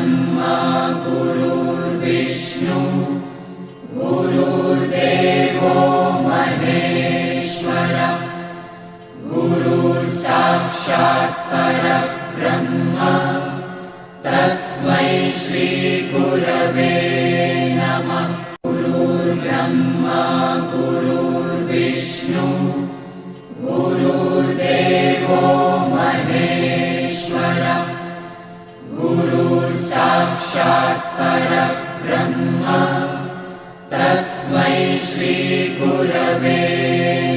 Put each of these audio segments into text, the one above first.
ब्रह्मा गुरुर्विष्णु परब्रह्म। तस्मै श्रीगुरवे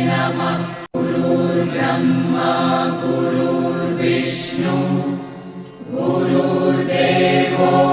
नमः। गुरुर्ब्रह्मा गुरुर्विष्णु गुरुर्देवो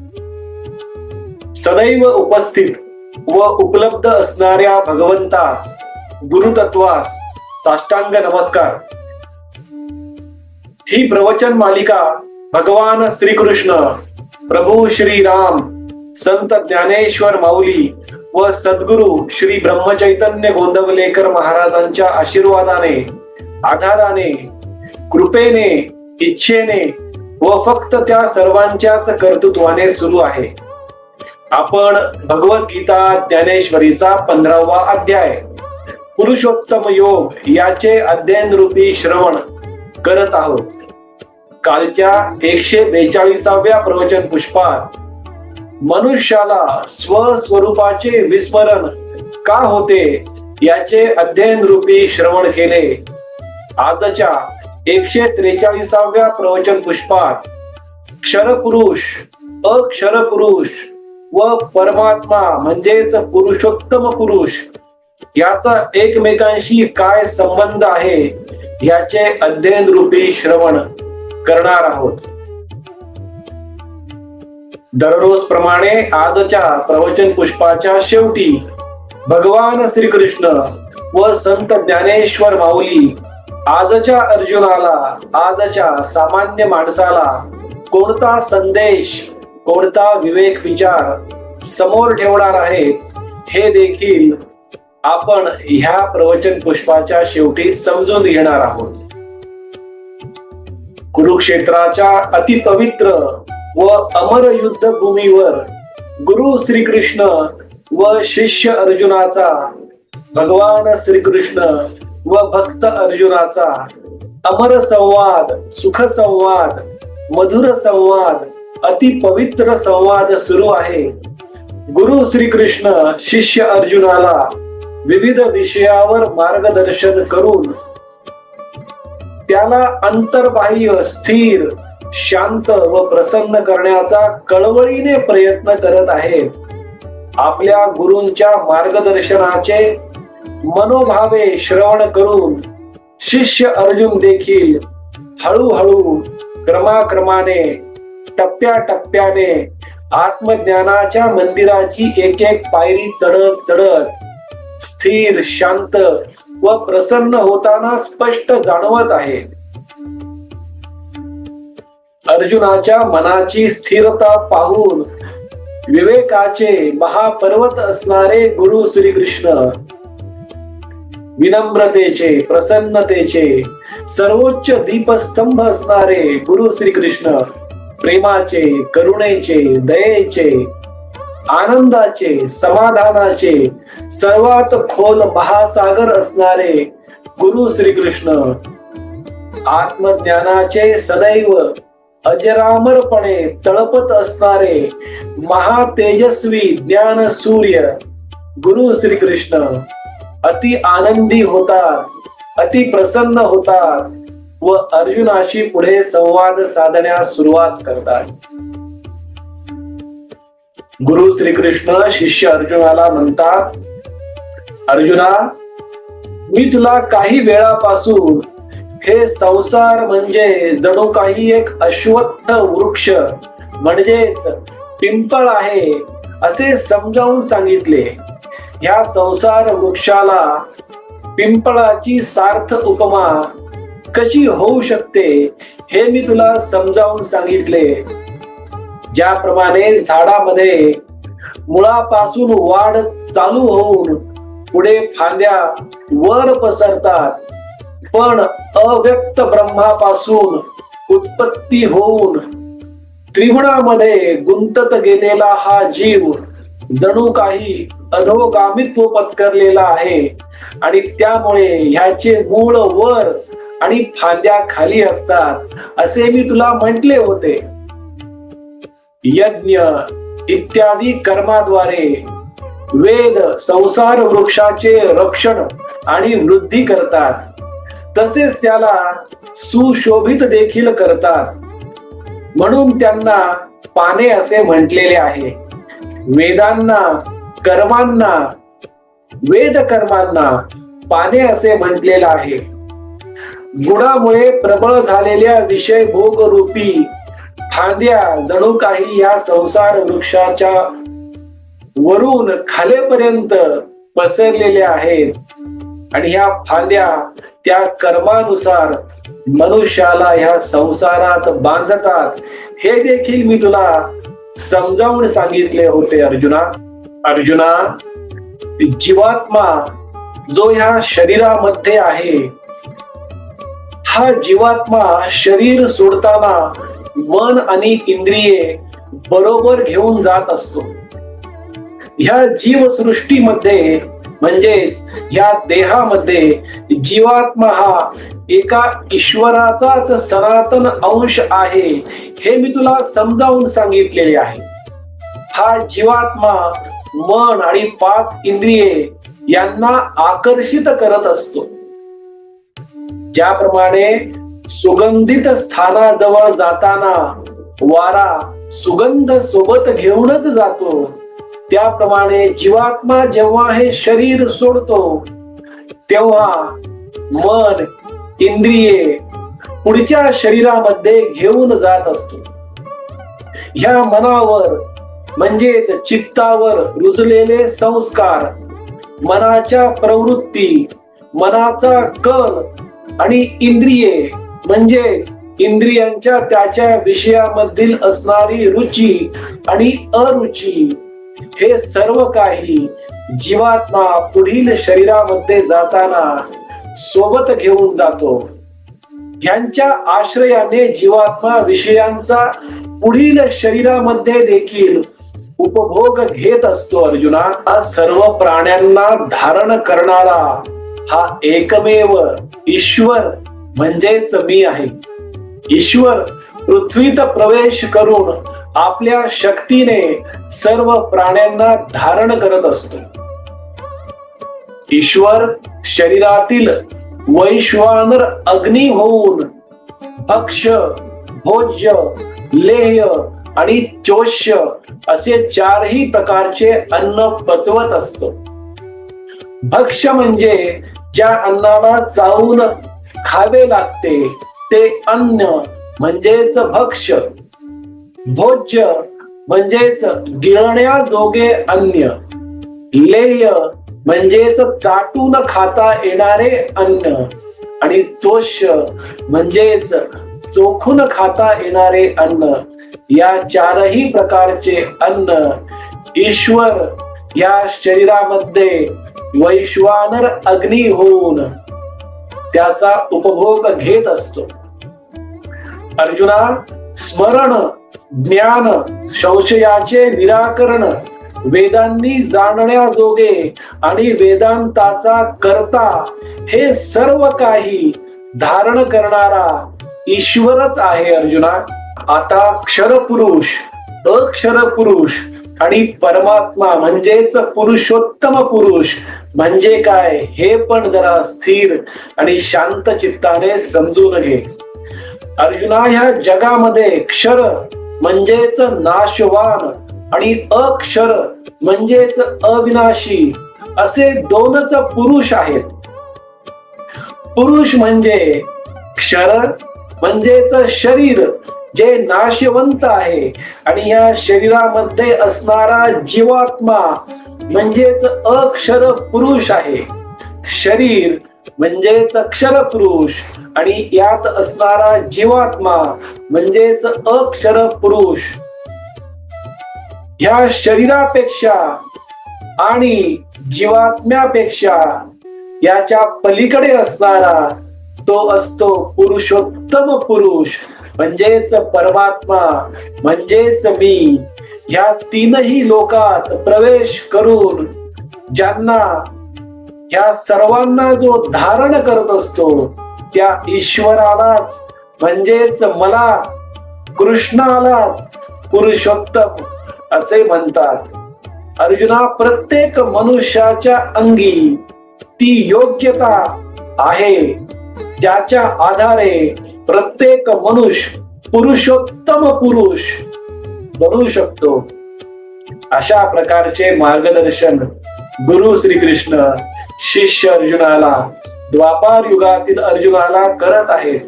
सदैव उपस्थित व उपलब्ध असणाऱ्या भगवंतास गुरुतत्वास साष्टांग नमस्कार. ही प्रवचन मालिका भगवान श्रीकृष्ण प्रभू श्री राम संत ज्ञानेश्वर माऊली व सद्गुरु श्री ब्रह्मचैतन्य गोंदवलेकर महाराजांच्या आशीर्वादाने आधाराने कृपेने इच्छेने व फक्त त्या सर्वांच्याच कर्तृत्वाने सुरू आहे. आपण भगवद्गीता ज्ञानेश्वरीचा पंधरावा अध्याय पुरुषोत्तम योग याचे अध्ययन रूपी श्रवण करत आहोत. कालच्या एकशे बेचाळीसाव्या प्रवचन पुष्पात मनुष्याला स्वस्वरूपाचे विस्मरण का होते याचे अध्ययन रूपी श्रवण केले. आजच्या एकशे त्रेचाळीसाव्या प्रवचन पुष्पात क्षरपुरुष अक्षरपुरुष व परमात्मा म्हणजेच पुरुषोत्तम पुरुष याचा एकमेकांशी काय संबंध आहे याचे अध्ययन रूपी श्रवण करणार आहोत. दररोज प्रमाणे आजच्या प्रवचन पुष्पाच्या शेवटी भगवान श्रीकृष्ण व संत ज्ञानेश्वर माऊली आजच्या अर्जुनाला आजच्या सामान्य माणसाला कोणता संदेश कोणता विवेक विचार समोर ठेवणार आहेत हे देखील आपण ह्या प्रवचन पुष्पाच्या शेवटी समजून घेणार आहोत. कुरुक्षेत्राच्या अतिपवित्र व अमर युद्ध भूमीवर गुरु श्रीकृष्ण व शिष्य अर्जुनाचा भगवान श्रीकृष्ण व भक्त अर्जुनाचा अमर संवाद सुख संवाद मधुर संवाद अति पवित्र संवाद सुरू आहे. गुरु श्रीकृष्ण शिष्य अर्जुनाला विविध विषयावर मार्गदर्शन करून त्याला अंतर्बाह्य स्थिर शांत व प्रसन्न करण्याचा कळवळीने प्रयत्न करत आहेत आपल्या गुरूंच्या मार्गदर्शनाचे मनोभावे श्रवण करून शिष्य अर्जुन देखील हळूहळू क्रमाक्रमाने टप्प्याटप्प्याने आत्मज्ञानाच्या मंदिराची एक एक पायरी चढत चढत स्थिर शांत व प्रसन्न होताना स्पष्ट जाणवत आहे. अर्जुनाच्या मनाची स्थिरता पाहून विवेकाचे महापर्वत असणारे गुरु श्रीकृष्ण विनम्रतेचे प्रसन्नतेचे सर्वोच्च दीपस्तंभ असणारे गुरु श्रीकृष्ण प्रेमाचे करुणेचे दयेचे आनंदाचे समाधानाचे सर्वात खोल महासागर असणारे गुरु श्रीकृष्ण. आत्मज्ञानाचे सदैव अजरामरपणे तळपत असणारे महातेजस्वी ज्ञान सूर्य गुरु श्रीकृष्ण. अति आनंदी होतात अति प्रसन्न होतात व अर्जुनाशी पुढे संवाद साधण्यास सुरुवात करतात. गुरु श्रीकृष्ण शिष्य अर्जुनाला म्हणतात अर्जुना मी तुला काही वेळापासून हे संसार म्हणजे जणू काही एक अश्वत्थ वृक्ष म्हणजेच पिंपळ आहे असे समजावून सांगितले. ह्या संसार वृक्षाला पिंपळाची सार्थ उपमा कशी होऊ शकते हे मी तुला समजावून सांगितले. ज्याप्रमाणे झाडामध्ये मुळापासून वाढ चालू होऊन पुढे फांद्या वर पसरतात पण अव्यक्त ब्रह्मापासून उत्पत्ती होऊन त्रिगुणामध्ये गुंतत गेलेला हा जीव जणू काही अधोगामित्व पत्करलेला आहे आणि त्यामुळे ह्याचे मूळ वर आणि फांद्या खाली असतात असे मी तुला म्हटले होते. यज्ञ इत्यादी कर्माद्वारे वेद संसार वृक्षाचे रक्षण आणि वृद्धी करतात. तसेच त्याला सुशोभित देखील करतात. म्हणून त्यांना पाने असे म्हटलेले आहे. वेदांना कर्मांना वेद कर्मांना पाने असे म्हटलेलं आहे. गुणामुळे प्रबळ झालेल्या विषय भोग रूपी फांद्या जणू काही या संसार वृक्षाच्या वरून खालेपर्यंत पसरलेल्या आहेत. आणि ह्या फांद्या त्या कर्मानुसार मनुष्याला ह्या संसारात बांधतात. हे देखील मी तुला समजावून सांगितले होते अर्जुना. अर्जुना जीवात्मा जो ह्या शरीरामध्ये आहे हा जीवात्मा शरीर सोडताना मन आणि इंद्रिये बरोबर घेऊन जात असतो. ह्या जीवसृष्टीमध्ये म्हणजेच या देहामध्ये जीवात्मा हा एका ईश्वराचाच सनातन अंश आहे हे मी तुला समजावून सांगितलेले आहे. हा जीवात्मा मन आणि पाच इंद्रिये यांना आकर्षित करत असतो. ज्याप्रमाणे सुगंधित स्थानाजवळ जाताना वारा सुगंध सोबत घेऊनच जातो त्याप्रमाणे जीवात्मा जेव्हा हे शरीर सोडतो तेव्हा मन इंद्रिये पुढच्या शरीरामध्ये घेऊन जात असतो. ह्या मनावर म्हणजेच चित्तावर रुजलेले संस्कार मनाच्या प्रवृत्ती मनाचा कल आणि इंद्रिये म्हणजेच इंद्रियांच्या त्याच्या विषयामधील असणारी रुची आणि अरुची हे सर्व काही जीवात्मा पुढील शरीरामध्ये जाताना सोबत घेऊन जातो. ह्यांच्या आश्रयाने जीवात्मा विषयांचा पुढील शरीरामध्ये देखील उपभोग घेत असतो अर्जुना. सर्व प्राण्यांना धारण करणारा हा एकमेव ईश्वर म्हणजेच मी आहे. ईश्वर पृथ्वीत प्रवेश करून आपल्या शक्तीने सर्व प्राण्यांना धारण करत असतो. ईश्वर शरीरातील वैश्वानर अग्नी होऊन भक्ष भोज्य लेह्य आणि चोष्य असे चारही प्रकारचे अन्न पचवत असत. भक्ष म्हणजे ज्या अन्नाला चावून खावे लागते ते अन्न म्हणजेच भक्ष. भोज्य म्हणजेच गिळण्याजोगे अन्न लेय म्हणजेच चाटून खाता येणारे अन्न. आणि चोष्य म्हणजेच चोखून खाता येणारे अन्न. या चारही प्रकारचे अन्न ईश्वर या शरीरामध्ये वैश्वानर अग्नी होऊन त्याचा उपभोग घेत असतो. अर्जुना स्मरण ज्ञान संशयाचे निराकरण वेदांनी जाणण्याजोगे आणि वेदांताचा करता हे सर्व काही धारण करणारा ईश्वरच आहे अर्जुना. आता क्षर पुरुष अक्षर पुरुष आणि परमात्मा म्हणजेच पुरुषोत्तम पुरुष म्हणजे काय हे पण जरा स्थिर आणि शांत चित्ताने समजून घे. अर्जुना ह्या जगामध्ये क्षर म्हणजेच नाशवान आणि अक्षर म्हणजेच अविनाशी असे दोनच पुरुष आहेत. पुरुष म्हणजे क्षर म्हणजेच शरीर जे नाशवंत आहे आणि या शरीरामध्ये असणारा जीवात्मा म्हणजेच अक्षर पुरुष आहे. शरीर म्हणजेच अक्षर पुरुष आणि यात असणारा जीवात्मा म्हणजेच अक्षर पुरुष. ह्या शरीरापेक्षा आणि जीवात्म्यापेक्षा याच्या पलीकडे असणारा तो असतो पुरुषोत्तम पुरुष. म्हणजेच परमात्मा म्हणजेच मी. ह्या तीनही लोकात प्रवेश करून ज्यांना या सर्वांना जो धारण करत असतो त्या ईश्वरालाच म्हणजेच मला कृष्णालाच पुरुषोत्तम असे म्हणतात. अर्जुना प्रत्येक मनुष्याच्या अंगी ती योग्यता आहे. ज्याच्या आधारे प्रत्येक मनुष्य पुरुषोत्तम पुरुष बनू शकतो. अशा प्रकारचे मार्गदर्शन गुरु श्रीकृष्ण शिष्य अर्जुनाला द्वापार युगातील अर्जुनाला करत आहेत.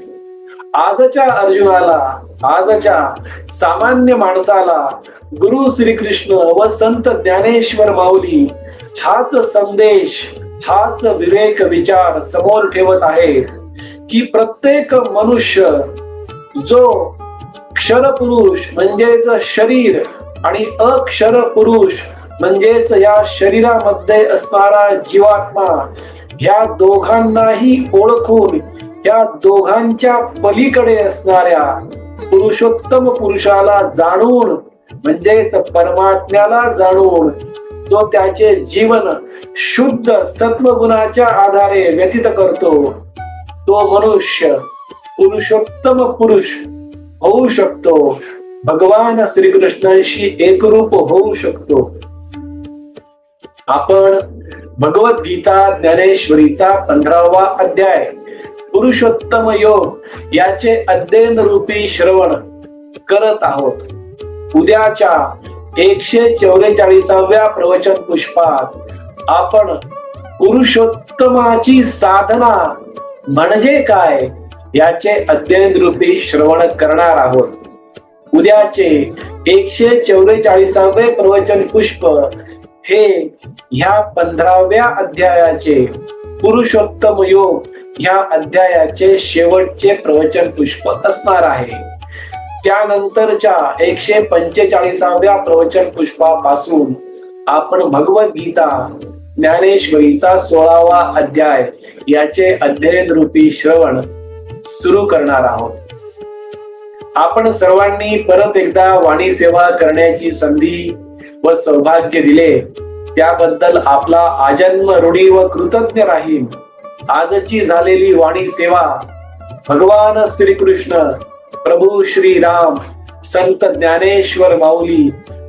आजच्या अर्जुनाला आजच्या सामान्य माणसाला गुरु श्रीकृष्ण व संत ज्ञानेश्वर माऊली हाच संदेश हाच विवेक विचार समोर ठेवत आहेत. की प्रत्येक मनुष्य जो क्षर पुरुष म्हणजेच शरीर आणि अक्षर पुरुष म्हणजेच या शरीरामध्ये असणारा जीवात्मा या दोघांनाही ओळखून या दोघांच्या पलीकडे असणाऱ्या पुरुषोत्तम पुरुषाला जाणून म्हणजेच परमात्म्याला जाणून जो त्याचे जीवन शुद्ध सत्वगुणाच्या आधारे व्यतीत करतो तो मनुष्य पुरुषोत्तम पुरुष होऊ शकतो. भगवान श्रीकृष्णांशी एकरूप होऊ शकतो. आपण भगवद्गीता ज्ञानेश्वरीचा पंधरावा अध्याय पुरुषोत्तम योग याचे अध्ययन रूपी श्रवण करत आहोत. उद्याच्या एकशे चौवेचाळीसाव्या प्रवचन पुष्पात आपण पुरुषोत्तमाची साधना म्हणजे काय? याचे अध्ययन रूपी श्रवण करणार आहोत. उद्याचे एकशे चौवेचाळीसावे प्रवचन पुष्प हे ह्या पंधराव्या अध्यायाचे पुरुषोत्तम योग ह्या अध्यायाचे शेवटचे प्रवचन पुष्प असणार आहे. त्यानंतरच्या एकशे पंचेचाळीसाव्या प्रवचन पुष्पापासून आपण भगवद्गीता ज्ञानेश्वरीचा सोळावा अध्याय याचे अध्ययन रूपी श्रवण सुरू करणार आहोत. आपण सर्वांनी परत एकदा वाणी सेवा करण्याची संधी व सौभाग्य दिले. त्याबद्दल आपला आजन्म ऋणी व कृतज्ञ राहील आजची झालेली वाणी सेवा भगवान श्रीकृष्ण प्रभू श्री राम संत ज्ञानेश्वर माऊली